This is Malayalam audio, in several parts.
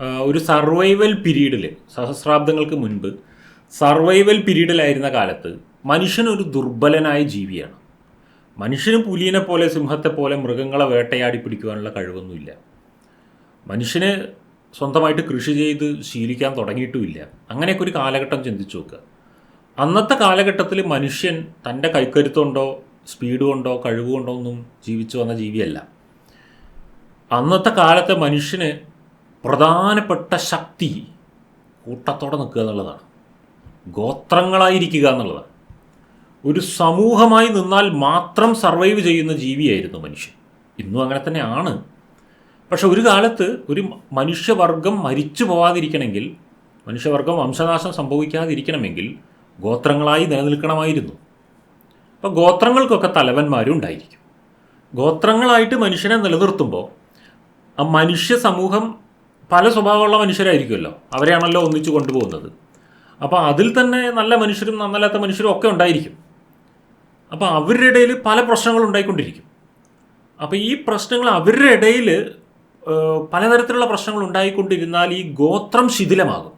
ഒരു സർവൈവൽ പീരീഡിൽ സഹസ്രാബ്ദങ്ങൾക്ക് മുൻപ് സർവൈവൽ പീരീഡിലായിരുന്ന കാലത്ത് മനുഷ്യൻ ഒരു ദുർബലനായ ജീവിയാണ്. മനുഷ്യന് പുലിയനെ പോലെ സിംഹത്തെ പോലെ മൃഗങ്ങളെ വേട്ടയാടി പിടിക്കുവാനുള്ള കഴിവൊന്നുമില്ല. മനുഷ്യന് സ്വന്തമായിട്ട് കൃഷി ചെയ്ത് ശീലിക്കാൻ തുടങ്ങിയിട്ടുമില്ല. അങ്ങനെയൊക്കെ ഒരു കാലഘട്ടം ചിന്തിച്ചു നോക്കുക. അന്നത്തെ കാലഘട്ടത്തിൽ മനുഷ്യൻ തന്റെ കൈക്കരുത്തുണ്ടോ സ്പീഡ് കൊണ്ടോ കഴിവ് കൊണ്ടോ ഒന്നും ജീവിച്ചു വന്ന ജീവിയല്ല. അന്നത്തെ കാലത്തെ മനുഷ്യന് പ്രധാനപ്പെട്ട ശക്തി കൂട്ടത്തോടെ നിൽക്കുക എന്നുള്ളതാണ്. ഗോത്രങ്ങളായിരിക്കുക എന്നുള്ളതാണ്. ഒരു സമൂഹമായി നിന്നാൽ മാത്രം സർവൈവ് ചെയ്യുന്ന ജീവിയായിരുന്നു മനുഷ്യൻ. ഇന്നും അങ്ങനെ തന്നെയാണ്. പക്ഷെ ഒരു കാലത്ത് ഒരു മനുഷ്യവർഗം മരിച്ചു പോവാതിരിക്കണമെങ്കിൽ മനുഷ്യവർഗം വംശനാശം സംഭവിക്കാതിരിക്കണമെങ്കിൽ ഗോത്രങ്ങളായി നിലനിൽക്കണമായിരുന്നു. അപ്പോൾ ഗോത്രങ്ങൾക്കൊക്കെ തലവന്മാരും ഉണ്ടായിരിക്കും. ഗോത്രങ്ങളായിട്ട് മനുഷ്യനെ നിലനിർത്തുമ്പോൾ ആ മനുഷ്യ സമൂഹം പല സ്വഭാവമുള്ള മനുഷ്യരായിരിക്കുമല്ലോ. അവരെയാണല്ലോ ഒന്നിച്ചു കൊണ്ടുപോകുന്നത്. അപ്പോൾ അതിൽ തന്നെ നല്ല മനുഷ്യരും നന്നല്ലാത്ത മനുഷ്യരും ഒക്കെ ഉണ്ടായിരിക്കും. അപ്പോൾ അവരുടെ ഇടയിൽ പല പ്രശ്നങ്ങളും ഉണ്ടായിക്കൊണ്ടിരിക്കും. അപ്പോൾ ഈ പ്രശ്നങ്ങൾ അവരുടെ ഇടയിൽ പലതരത്തിലുള്ള പ്രശ്നങ്ങൾ ഉണ്ടായിക്കൊണ്ടിരുന്നാൽ ഈ ഗോത്രം ശിഥിലമാകും.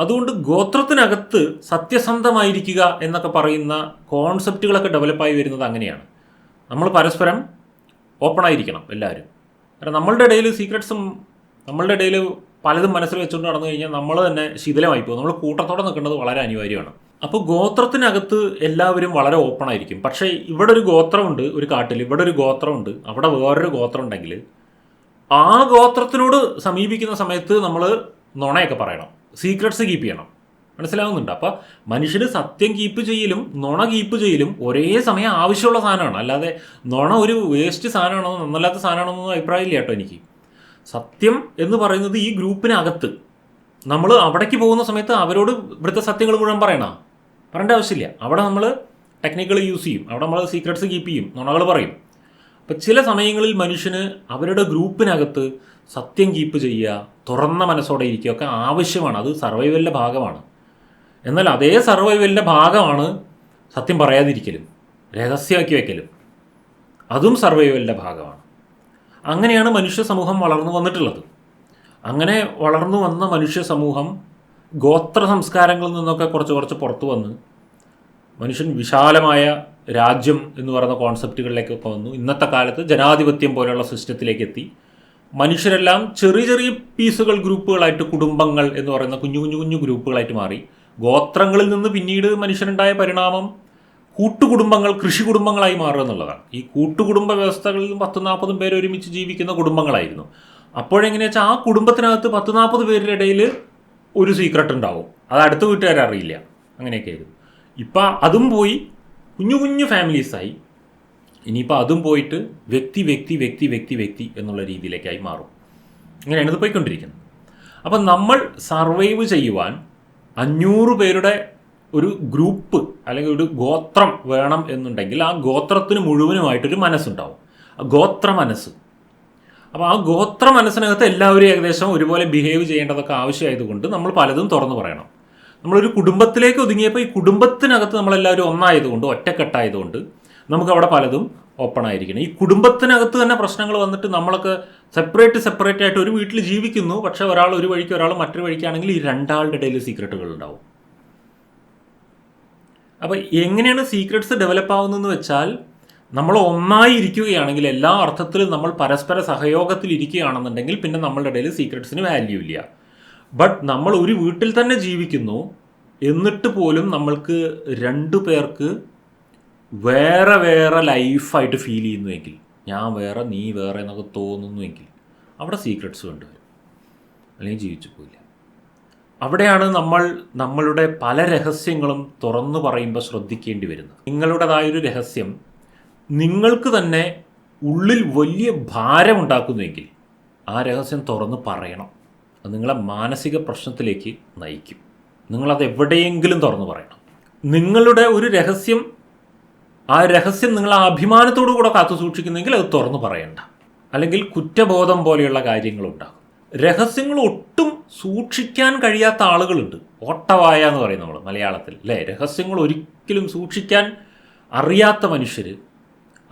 അതുകൊണ്ട് ഗോത്രത്തിനകത്ത് സത്യസന്ധമായിരിക്കുക എന്നൊക്കെ പറയുന്ന കോൺസെപ്റ്റുകളൊക്കെ ഡെവലപ്പായി വരുന്നത് അങ്ങനെയാണ്. നമ്മൾ പരസ്പരം ഓപ്പൺ ആയിരിക്കണം എല്ലാവരും. കാരണം നമ്മളുടെ ഇടയിൽ സീക്രട്സും നമ്മളുടെ ഇടയിൽ പലതും മനസ്സിൽ വെച്ചുകൊണ്ട് നടന്നു കഴിഞ്ഞാൽ നമ്മൾ തന്നെ ശിഥിലമായി പോകും. നമ്മൾ കൂട്ടത്തോടെ നിൽക്കേണ്ടത് വളരെ അനിവാര്യമാണ്. അപ്പോൾ ഗോത്രത്തിനകത്ത് എല്ലാവരും വളരെ ഓപ്പൺ ആയിരിക്കും. പക്ഷേ ഇവിടെ ഒരു ഗോത്രമുണ്ട് ഒരു കാട്ടിൽ ഇവിടെ ഒരു ഗോത്രമുണ്ട് അവിടെ വേറൊരു ഗോത്രം ഉണ്ടെങ്കിൽ ആ ഗോത്രത്തിനോട് സമീപിക്കുന്ന സമയത്ത് നമ്മൾ നുണയൊക്കെ പറയണം. സീക്രട്സ് കീപ്പ് ചെയ്യണം. മനസ്സിലാവുന്നുണ്ട്? അപ്പോൾ മനുഷ്യന് സത്യം കീപ്പ് ചെയ്യലും നുണ കീപ്പ് ചെയ്യലും ഒരേ സമയം ആവശ്യമുള്ള സാധനമാണ്. അല്ലാതെ നുണ ഒരു വേസ്റ്റ് സാധനമാണോ നന്നല്ലാത്ത സാധനമാണോ എന്നൊന്നും അഭിപ്രായമില്ല കേട്ടോ എനിക്ക്. സത്യം എന്ന് പറയുന്നത് ഈ ഗ്രൂപ്പിനകത്ത്. നമ്മൾ അവിടേക്ക് പോകുന്ന സമയത്ത് അവരോട് ഇവിടുത്തെ സത്യങ്ങൾ മുഴുവൻ പറയണം. പറയേണ്ട ആവശ്യമില്ല. അവിടെ നമ്മൾ ടെക്നിക്കൽ യൂസ് ചെയ്യും. അവിടെ നമ്മൾ സീക്രട്സ് കീപ്പ് ചെയ്യും. നുണകൾ പറയും. അപ്പം ചില സമയങ്ങളിൽ മനുഷ്യന് അവരുടെ ഗ്രൂപ്പിനകത്ത് സത്യം കീപ്പ് ചെയ്യുക തുറന്ന മനസ്സോടെ ഇരിക്കുക ഒക്കെ ആവശ്യമാണ്. അത് സർവൈവലിന്റെ ഭാഗമാണ്. എന്നാൽ അതേ സർവൈവലിന്റെ ഭാഗമാണ് സത്യം പറയാതിരിക്കലും രഹസ്യമാക്കി വയ്ക്കലും അതും സർവൈവലിന്റെ ഭാഗമാണ്. അങ്ങനെയാണ് മനുഷ്യ സമൂഹം വളർന്നു വന്നിട്ടുള്ളത്. അങ്ങനെ വളർന്നു വന്ന മനുഷ്യ സമൂഹം ഗോത്ര സംസ്കാരങ്ങളിൽ നിന്നൊക്കെ കുറച്ച് കുറച്ച് പുറത്തു വന്ന് മനുഷ്യൻ വിശാലമായ രാജ്യം എന്ന് പറയുന്ന കോൺസെപ്റ്റുകളിലേക്കൊക്കെ വന്നു. ഇന്നത്തെ കാലത്ത് ജനാധിപത്യം പോലെയുള്ള സിസ്റ്റത്തിലേക്ക് എത്തി. മനുഷ്യരെല്ലാം ചെറിയ ചെറിയ പീസുകൾ ഗ്രൂപ്പുകളായിട്ട് കുടുംബങ്ങൾ എന്ന് പറയുന്ന കുഞ്ഞു കുഞ്ഞു കുഞ്ഞു ഗ്രൂപ്പുകളായിട്ട് മാറി. ഗോത്രങ്ങളിൽ നിന്ന് പിന്നീട് മനുഷ്യനുണ്ടായ പരിണാമം കൂട്ടുകുടുംബങ്ങൾ കൃഷി കുടുംബങ്ങളായി മാറുക എന്നുള്ളതാണ്. ഈ കൂട്ടുകുടുംബ വ്യവസ്ഥകളിൽ പത്ത് നാൽപ്പതും പേര് ഒരുമിച്ച് ജീവിക്കുന്ന കുടുംബങ്ങളായിരുന്നു. അപ്പോഴെങ്ങനെയാ വെച്ചാൽ ആ കുടുംബത്തിനകത്ത് പത്ത് നാൽപ്പത് പേരുടെ ഇടയിൽ ഒരു സീക്രട്ട് ഉണ്ടാവും. അത് അടുത്ത വീട്ടുകാരെ അറിയില്ല. അങ്ങനെയൊക്കെ ആയിരുന്നു ഇപ്പം അതും പോയി കുഞ്ഞു കുഞ്ഞു ഫാമിലീസായി ഇനിയിപ്പോൾ അതും പോയിട്ട് വ്യക്തി വ്യക്തി വ്യക്തി വ്യക്തി വ്യക്തി എന്നുള്ള രീതിയിലേക്കായി മാറും. ഇങ്ങനെയാണ് ഇത് പോയിക്കൊണ്ടിരിക്കുന്നത്. അപ്പം നമ്മൾ സർവൈവ് ചെയ്യുവാൻ അഞ്ഞൂറ് പേരുടെ ഒരു ഗ്രൂപ്പ് അല്ലെങ്കിൽ ഒരു ഗോത്രം വേണം എന്നുണ്ടെങ്കിൽ ആ ഗോത്രത്തിന് മുഴുവനുമായിട്ടൊരു മനസ്സുണ്ടാവും. ഗോത്ര മനസ്സ്. അപ്പോൾ ആ ഗോത്ര മനസ്സിനകത്ത് എല്ലാവരും ഏകദേശം ഒരുപോലെ ബിഹേവ് ചെയ്യേണ്ടതൊക്കെ ആവശ്യമായതുകൊണ്ട് നമ്മൾ പലതും തുറന്നു പറയണം. നമ്മളൊരു കുടുംബത്തിലേക്ക് ഒതുങ്ങിയപ്പോൾ ഈ കുടുംബത്തിനകത്ത് നമ്മളെല്ലാവരും ഒന്നായതുകൊണ്ട് ഒറ്റക്കെട്ടായതുകൊണ്ട് നമുക്ക് അവിടെ പലതും ഓപ്പൺ ആയിരിക്കണം. ഈ കുടുംബത്തിനകത്ത് തന്നെ പ്രശ്നങ്ങൾ വന്നിട്ട് നമ്മളൊക്കെ സെപ്പറേറ്റ് സെപ്പറേറ്റ് ആയിട്ട് ഒരു വീട്ടിൽ ജീവിക്കുന്നു. പക്ഷേ ഒരാൾ ഒരു വഴിക്ക് ഒരാൾ മറ്റൊരു വഴിക്കാണെങ്കിൽ ഈ രണ്ടാളുടെ ഇടയിൽ സീക്രട്ടുകൾ ഉണ്ടാവും. അപ്പോൾ എങ്ങനെയാണ് സീക്രട്സ് ഡെവലപ്പ് ആവുന്നതെന്ന് വെച്ചാൽ നമ്മൾ ഒന്നായി ഇരിക്കുകയാണെങ്കിൽ എല്ലാ അർത്ഥത്തിലും നമ്മൾ പരസ്പര സഹയോഗത്തിൽ ഇരിക്കുകയാണെന്നുണ്ടെങ്കിൽ പിന്നെ നമ്മളുടെ ഇടയിൽ സീക്രട്സിന് വാല്യൂ ഇല്ല. ബട്ട് നമ്മൾ ഒരു വീട്ടിൽ തന്നെ ജീവിക്കുന്നു എന്നിട്ട് പോലും നമ്മൾക്ക് രണ്ടു പേർക്ക് വേറെ വേറെ ലൈഫായിട്ട് ഫീൽ ചെയ്യുന്നുവെങ്കിൽ ഞാൻ വേറെ നീ വേറെ എന്നൊക്കെ തോന്നുന്നുവെങ്കിൽ അവിടെ സീക്രട്സ് കൊണ്ടുവരും അല്ലെങ്കിൽ ജീവിച്ചു പോയില്ല അവിടെയാണ് നമ്മൾ നമ്മളുടെ പല രഹസ്യങ്ങളും തുറന്നു പറയുമ്പോൾ ശ്രദ്ധിക്കേണ്ടി വരുന്നത്. നിങ്ങളുടേതായൊരു രഹസ്യം നിങ്ങൾക്ക് തന്നെ ഉള്ളിൽ വലിയ ഭാരമുണ്ടാക്കുന്നുവെങ്കിൽ ആ രഹസ്യം തുറന്ന് പറയണം. അത് നിങ്ങളെ മാനസിക പ്രശ്നത്തിലേക്ക് നയിക്കും. നിങ്ങളത് എവിടെയെങ്കിലും തുറന്നു പറയണം. നിങ്ങളുടെ ഒരു രഹസ്യം ആ രഹസ്യം നിങ്ങൾ ആ അഭിമാനത്തോടു കൂടെ കാത്തു സൂക്ഷിക്കുന്നെങ്കിൽ അത് തുറന്നു പറയണ്ട. അല്ലെങ്കിൽ കുറ്റബോധം പോലെയുള്ള കാര്യങ്ങളുണ്ടാകും. രഹസ്യങ്ങൾ ഒട്ടും സൂക്ഷിക്കാൻ കഴിയാത്ത ആളുകളുണ്ട്. ഓട്ടവായ എന്ന് പറയും നമ്മൾ മലയാളത്തിൽ. അല്ലേ? രഹസ്യങ്ങൾ ഒരിക്കലും സൂക്ഷിക്കാൻ അറിയാത്ത മനുഷ്യർ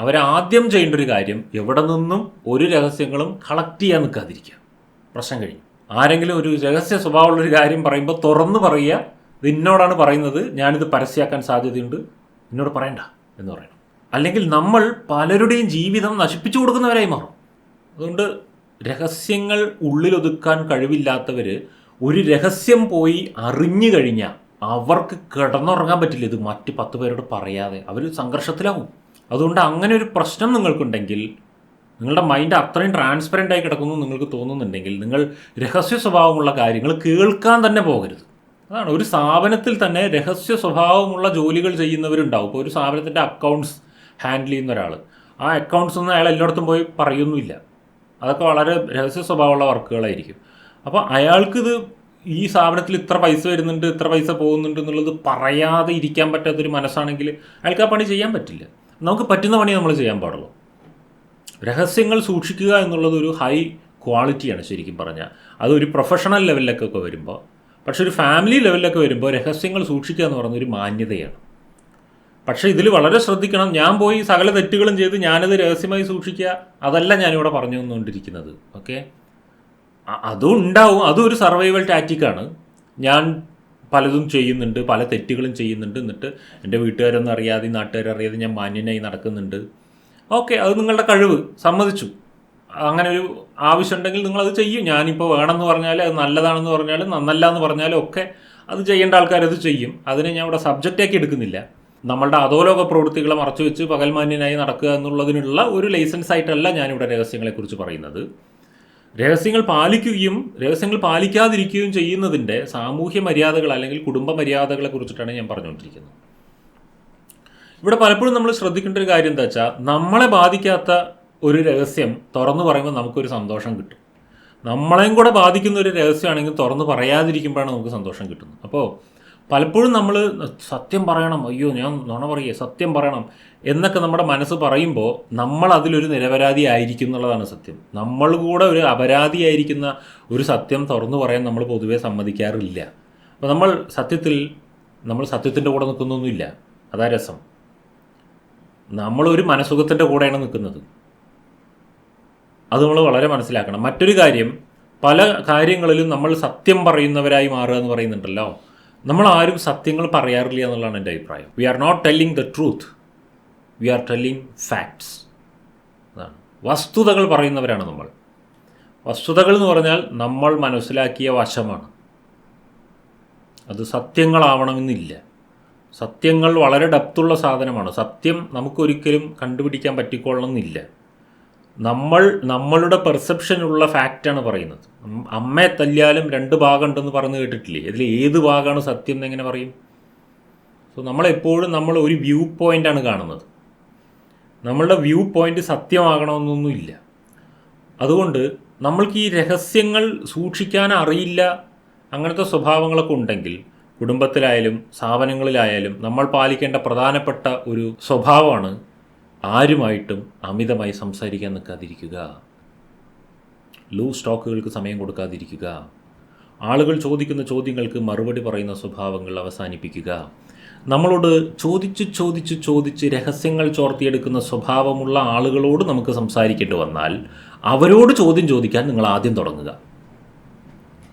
അവരാദ്യം ചെയ്യേണ്ട ഒരു കാര്യം എവിടെ നിന്നും ഒരു രഹസ്യങ്ങളും കളക്ട് ചെയ്യാൻ നിൽക്കാതിരിക്കുക. പ്രശ്നം കഴിഞ്ഞു. ആരെങ്കിലും ഒരു രഹസ്യ സ്വഭാവമുള്ളൊരു കാര്യം പറയുമ്പോൾ തുറന്നു പറയുക ഇത് എന്നോടാണ് പറയുന്നത് ഞാനിത് പരസ്യമാക്കാൻ സാധ്യതയുണ്ട് എന്നോട് പറയണ്ട എന്ന് പറയണം. അല്ലെങ്കിൽ നമ്മൾ പലരുടെയും ജീവിതം നശിപ്പിച്ചു കൊടുക്കുന്നവരായി മാറും. അതുകൊണ്ട് രഹസ്യങ്ങൾ ഉള്ളിലൊതുക്കാൻ കഴിവില്ലാത്തവർ ഒരു രഹസ്യം പോയി അറിഞ്ഞു കഴിഞ്ഞാൽ അവർക്ക് കിടന്നുറങ്ങാൻ പറ്റില്ല. ഇത് മറ്റ് പത്ത് പേരോട് പറയാതെ. അവർ സംഘർഷത്തിലാവും. അതുകൊണ്ട് അങ്ങനെ ഒരു പ്രശ്നം നിങ്ങൾക്കുണ്ടെങ്കിൽ നിങ്ങളുടെ മൈൻഡ് അത്രയും ട്രാൻസ്പെറന്റ് ആയി കിടക്കുന്നു നിങ്ങൾക്ക് തോന്നുന്നുണ്ടെങ്കിൽ നിങ്ങൾ രഹസ്യ സ്വഭാവമുള്ള കാര്യങ്ങൾ കേൾക്കാൻ തന്നെ പോകരുത്. അതാണ്. ഒരു സ്ഥാപനത്തിൽ തന്നെ രഹസ്യ സ്വഭാവമുള്ള ജോലികൾ ചെയ്യുന്നവരുണ്ടാവും. ഇപ്പോൾ ഒരു സ്ഥാപനത്തിന്റെ അക്കൗണ്ട്സ് ഹാൻഡിൽ ചെയ്യുന്ന ഒരാൾ ആ അക്കൗണ്ട്സ് ഒന്നും അയാൾ എല്ലായിടത്തും പോയി പറയൊന്നുമില്ല. അതൊക്കെ വളരെ രഹസ്യ സ്വഭാവമുള്ള വർക്കുകളായിരിക്കും. അപ്പോൾ അയാൾക്കിത് ഈ സ്ഥാപനത്തിൽ ഇത്ര പൈസ വരുന്നുണ്ട് ഇത്ര പൈസ പോകുന്നുണ്ട് എന്നുള്ളത് പറയാതെ ഇരിക്കാൻ പറ്റാത്തൊരു മനസ്സാണെങ്കിൽ അയാൾക്ക് ആ പണി ചെയ്യാൻ പറ്റില്ല. നമുക്ക് പറ്റുന്ന പണി നമ്മൾ ചെയ്യാൻ പാടുള്ളൂ. രഹസ്യങ്ങൾ സൂക്ഷിക്കുക എന്നുള്ളത് ഒരു ഹൈ ക്വാളിറ്റിയാണ് ശരിക്കും പറഞ്ഞാൽ. അതൊരു പ്രൊഫഷണൽ ലെവലിലൊക്കെ വരുമ്പോൾ പക്ഷെ ഒരു ഫാമിലി ലെവലിലൊക്കെ വരുമ്പോൾ രഹസ്യങ്ങൾ സൂക്ഷിക്കുക എന്ന് പറയുന്ന ഒരു മാന്യതയാണ്. പക്ഷേ ഇതിൽ വളരെ ശ്രദ്ധിക്കണം. ഞാൻ പോയി സകല തെറ്റുകളും ചെയ്ത് ഞാനത് രഹസ്യമായി സൂക്ഷിക്കുക. അതല്ല ഞാനിവിടെ പറഞ്ഞു തന്നുകൊണ്ടിരിക്കുന്നത് ഓക്കെ അതും ഉണ്ടാവും. അതും ഒരു സർവൈവൽ ടാറ്റിക്കാണ് ഞാൻ പലതും ചെയ്യുന്നുണ്ട്. പല തെറ്റുകളും ചെയ്യുന്നുണ്ട്. എന്നിട്ട് എന്റെ വീട്ടുകാരൊന്നും അറിയാതെ നാട്ടുകാരറിയാതെ ഞാൻ മാന്യനായി നടക്കുന്നുണ്ട്. ഓക്കെ അത് നിങ്ങളുടെ കഴിവ്. സമ്മതിച്ചു. അങ്ങനെ ഒരു ആവശ്യമുണ്ടെങ്കിൽ നിങ്ങളത് ചെയ്യും. ഞാനിപ്പോൾ വേണമെന്ന് പറഞ്ഞാൽ അത് നല്ലതാണെന്ന് പറഞ്ഞാലും നന്നല്ല എന്ന് പറഞ്ഞാലും ഒക്കെ അത് ചെയ്യേണ്ട ആൾക്കാരത് ചെയ്യും. അതിനെ ഞാൻ ഇവിടെ സബ്ജക്റ്റാക്കി എടുക്കുന്നില്ല. നമ്മളുടെ അധോലോക പ്രവൃത്തികളെ മറച്ചു വെച്ച് പകൽമാന്യനായി നടക്കുക എന്നുള്ളതിനുള്ള ഒരു ലൈസൻസ് ആയിട്ടല്ല ഞാനിവിടെ രഹസ്യങ്ങളെക്കുറിച്ച് പറയുന്നത്. രഹസ്യങ്ങൾ പാലിക്കുകയും രഹസ്യങ്ങൾ പാലിക്കാതിരിക്കുകയും ചെയ്യുന്നതിന്റെ സാമൂഹ്യ മര്യാദകൾ അല്ലെങ്കിൽ കുടുംബ മര്യാദകളെ കുറിച്ചിട്ടാണ് ഞാൻ പറഞ്ഞുകൊണ്ടിരിക്കുന്നത്. ഇവിടെ പലപ്പോഴും നമ്മൾ ശ്രദ്ധിക്കേണ്ട ഒരു കാര്യം എന്താ വെച്ചാൽ നമ്മളെ ബാധിക്കാത്ത ഒരു രഹസ്യം തുറന്നു പറയുമ്പോൾ നമുക്കൊരു സന്തോഷം കിട്ടും. നമ്മളെയും കൂടെ ബാധിക്കുന്ന ഒരു രഹസ്യമാണെങ്കിൽ തുറന്നു പറയാതിരിക്കുമ്പോഴാണ് നമുക്ക് സന്തോഷം കിട്ടുന്നത്. അപ്പോൾ പലപ്പോഴും നമ്മൾ സത്യം പറയണം അയ്യോ ഞാൻ നുണ പറയേ സത്യം പറയണം എന്നൊക്കെ നമ്മുടെ മനസ്സ് പറയുമ്പോൾ നമ്മൾ അതിലൊരു നിരപരാധി ആയിരിക്കും എന്നുള്ളതാണ് സത്യം. നമ്മൾ കൂടെ ഒരു അപരാധിയായിരിക്കുന്ന ഒരു സത്യം തുറന്നു പറയാൻ നമ്മൾ പൊതുവേ സമ്മതിക്കാറില്ല. അപ്പോൾ നമ്മൾ സത്യത്തിൽ നമ്മൾ സത്യത്തിന്റെ കൂടെ നിൽക്കുന്നൊന്നുമില്ല. അതാ രസം. നമ്മളൊരു മനസുഖത്തിന്റെ കൂടെയാണ് നിൽക്കുന്നത്. അത് നമ്മൾ വളരെ മനസ്സിലാക്കണം. മറ്റൊരു കാര്യം പല കാര്യങ്ങളിലും നമ്മൾ സത്യം പറയുന്നവരായി മാറുക എന്ന് പറയുന്നുണ്ടല്ലോ. നമ്മൾ ആരും സത്യങ്ങൾ പറയാറില്ല എന്നുള്ളതാണ് എന്റെ അഭിപ്രായം. We are not telling the truth we are telling facts അതാണ്. വസ്തുതകൾ പറയുന്നവരാണ് നമ്മൾ. വസ്തുതകൾ എന്ന് പറഞ്ഞാൽ നമ്മൾ മനസ്സിലാക്കിയ വശമാണ്. അത് സത്യങ്ങളാവണമെന്നില്ല. സത്യങ്ങൾ വളരെ ഡെപ്തുള്ള സാധനമാണ്. സത്യം നമുക്കൊരിക്കലും കണ്ടുപിടിക്കാൻ പറ്റിക്കൊള്ളണമെന്നില്ല. നമ്മൾ നമ്മളുടെ പെർസെപ്ഷനുള്ള ഫാക്റ്റാണ് പറയുന്നത്. അമ്മയെ തല്ലിയാലും രണ്ട് ഭാഗമുണ്ടെന്ന് പറഞ്ഞു കേട്ടിട്ടില്ലേ? ഇതിൽ ഏത് ഭാഗമാണ് സത്യം എന്നെങ്ങനെ പറയും? സോ നമ്മളെപ്പോഴും നമ്മൾ ഒരു വ്യൂ പോയിന്റാണ് കാണുന്നത്. നമ്മളുടെ വ്യൂ പോയിന്റ് സത്യമാകണമെന്നൊന്നുമില്ല. അതുകൊണ്ട് നമ്മൾക്ക് ഈ രഹസ്യങ്ങൾ സൂക്ഷിക്കാൻ അറിയില്ല അങ്ങനത്തെ സ്വഭാവങ്ങളൊക്കെ ഉണ്ടെങ്കിൽ കുടുംബത്തിലായാലും സ്ഥാപനങ്ങളിലായാലും നമ്മൾ പാലിക്കേണ്ട പ്രധാനപ്പെട്ട ഒരു സ്വഭാവമാണ് ആരുമായിട്ടും അമിതമായി സംസാരിക്കാൻ നിൽക്കാതിരിക്കുക. ലൂസ് സ്റ്റോക്കുകൾക്ക് സമയം കൊടുക്കാതിരിക്കുക. ആളുകൾ ചോദിക്കുന്ന ചോദ്യങ്ങൾക്ക് മറുപടി പറയുന്ന സ്വഭാവങ്ങൾ അവസാനിപ്പിക്കുക. നമ്മളോട് ചോദിച്ച് ചോദിച്ച് ചോദിച്ച് രഹസ്യങ്ങൾ ചോർത്തിയെടുക്കുന്ന സ്വഭാവമുള്ള ആളുകളോട് നമുക്ക് സംസാരിക്കേണ്ടി വന്നാൽ അവരോട് ചോദ്യം ചോദിക്കാൻ നിങ്ങൾ ആദ്യം തുടങ്ങുക.